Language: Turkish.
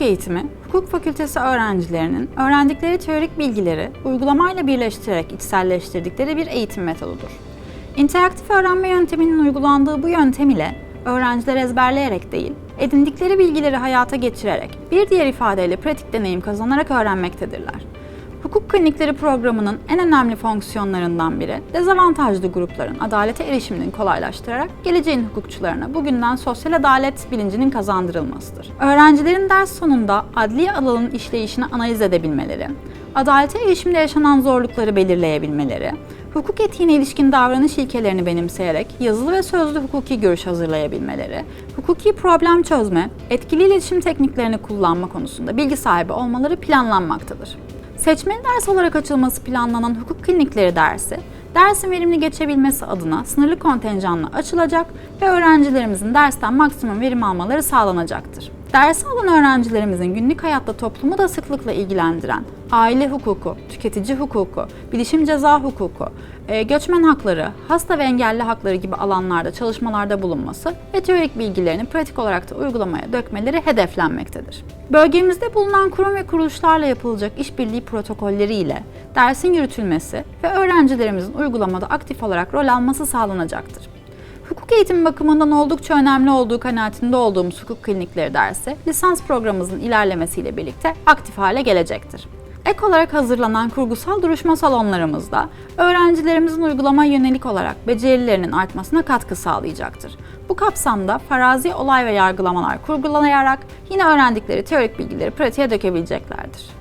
eğitimi, hukuk fakültesi öğrencilerinin öğrendikleri teorik bilgileri uygulamayla birleştirerek içselleştirdikleri bir eğitim metodudur. İnteraktif öğrenme yönteminin uygulandığı bu yöntem ile öğrenciler ezberleyerek değil, edindikleri bilgileri hayata geçirerek, bir diğer ifadeyle pratik deneyim kazanarak öğrenmektedirler. Hukuk klinikleri programının en önemli fonksiyonlarından biri, dezavantajlı grupların adalete erişimini kolaylaştırarak geleceğin hukukçularına bugünden sosyal adalet bilincinin kazandırılmasıdır. Öğrencilerin ders sonunda adli alanın işleyişini analiz edebilmeleri, adalete erişimde yaşanan zorlukları belirleyebilmeleri, hukuk etiğine ilişkin davranış ilkelerini benimseyerek yazılı ve sözlü hukuki görüş hazırlayabilmeleri, hukuki problem çözme, etkili iletişim tekniklerini kullanma konusunda bilgi sahibi olmaları planlanmaktadır. Seçmeli ders olarak açılması planlanan hukuk klinikleri dersi, dersin verimli geçebilmesi adına sınırlı kontenjanla açılacak ve öğrencilerimizin dersten maksimum verim almaları sağlanacaktır. Dersi alan öğrencilerimizin günlük hayatta toplumu da sıklıkla ilgilendiren aile hukuku, tüketici hukuku, bilişim ceza hukuku, e, göçmen hakları, hasta ve engelli hakları gibi alanlarda çalışmalarda bulunması ve teorik bilgilerini pratik olarak da uygulamaya dökmeleri hedeflenmektedir. Bölgemizde bulunan kurum ve kuruluşlarla yapılacak işbirliği protokolleri ile dersin yürütülmesi ve öğrencilerimizin uygulamada aktif olarak rol alması sağlanacaktır. Hukuk eğitimi bakımından oldukça önemli olduğu kanaatinde olduğumuz hukuk klinikleri dersi, lisans programımızın ilerlemesiyle birlikte aktif hale gelecektir. Ek olarak hazırlanan kurgusal duruşma salonlarımızda öğrencilerimizin uygulama yönelik olarak becerilerinin artmasına katkı sağlayacaktır. Bu kapsamda farazi olay ve yargılamalar kurgulayarak yine öğrendikleri teorik bilgileri pratiğe dökebileceklerdir.